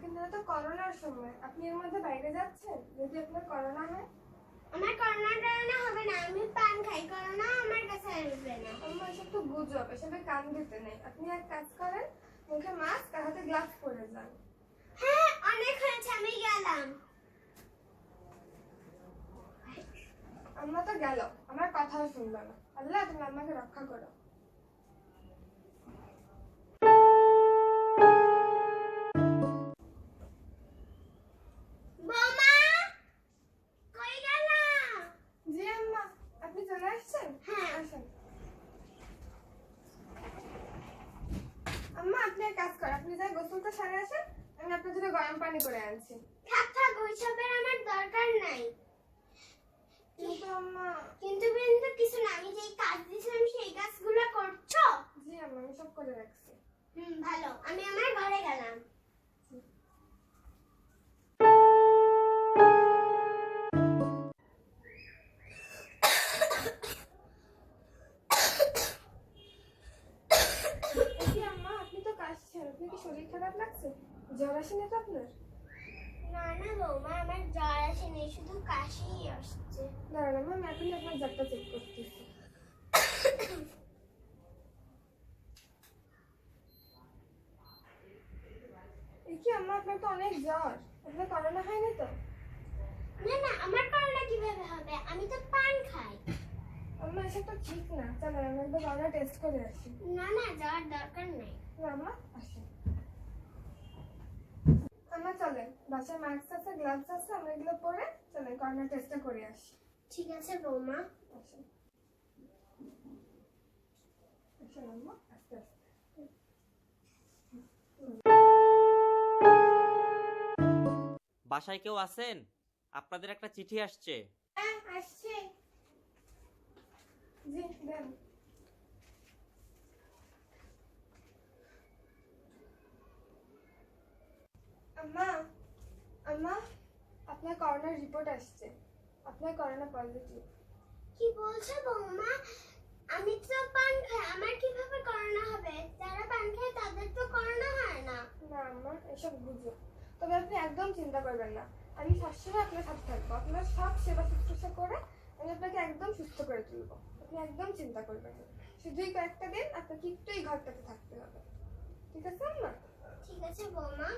কিন্তু এটা তো করোনার সময়। আপনি এর মধ্যে বাইরে যাচ্ছেন? যদি আপনার করোনা হয়? আমার করোনা টরোনা হবে না আমি পান খাই করোনা আমার কাছে আসবে না। আমার এসব তো গুজব এসবে কান দিতে নেই। আপনি এক কাজ করেন মুখে মাস্ক আর হাতে গ্লাভস পরে যান। হ্যাঁ অনেক হয়েছে আমি গেলাম। আম্মা তো গেল আমার কথাও শুনলো না। আল্লাহ তুমি আমাকে রক্ষা করো। আপনি যাই গোসলটা সারে আসেন আমি আপনার জন্য গরম পানি করে আনছি। থাক থাক ওইসবের আমার দরকার নাই। কিন্তু আম্মা। কিন্তু কিন্তু কিছু না আমি যেই কাজ দিয়েছিলাম সেই কাজগুলো করছ? জি আম্মা আমি সব করে রাখছি। হুম ভালো আমি আমার ঘরে গেলাম। আপনি কি শরীর খারাপ লাগছে? জ্বর আসেনি তো আপনার? না না বৌমা আমার জ্বর আসেনি শুধু কাশিই আসছে। দাঁড়ান আমি এখন আপনার জ্বরটা চেক করতেছি। এই কি আম্মা আপনার তো অনেক জ্বর। আপনার করোনা হয়নি তো? না না আমার করোনা কীভাবে হবে আমি তো পান খাই এসব তো ঠিক না। চলেন আমি একবার করোনা টেস্ট করে আসি। না না যাওয়ার দরকার নেই। আম্মা আসি। আম্মা চলেন বাসায় মাস্ক আছে গ্লাভস আছে আমরা এগুলো পরে চলেন করোনা টেস্টটা করে আসি। ঠিক আছে বৌমা আস্তে আস্তে। বাসায় কেউ আছেন? আপনাদের একটা চিঠি আসছে। হ্যাঁ আসছে। আম্মা আম্মা আপনার করোনার রিপোর্ট আসছে। আপনার করোনা পজিটিভ কি বলছো বৌমা? আমি তো পান খাই আমার কীভাবে করোনা হবে? যারা পান খায় তাদের তো করোনা হয় না। না আম্মা এসব বুঝো। তবে আপনি একদম চিন্তা করবেন না। আমি সবসময় আপনার সাথে থাকব। আপনার সব সেবা শুশ্রূষা করে আমি আপনাকে একদম সুস্থ করে তুলবো। আপনি একদম চিন্তা করবেন না। শুধুই কয়েকটা দিন আপনাকে একটু এই ঘরটাতে থাকতে হবে। ঠিক আছে, আম্মা? ঠিক আছে, বৌমা।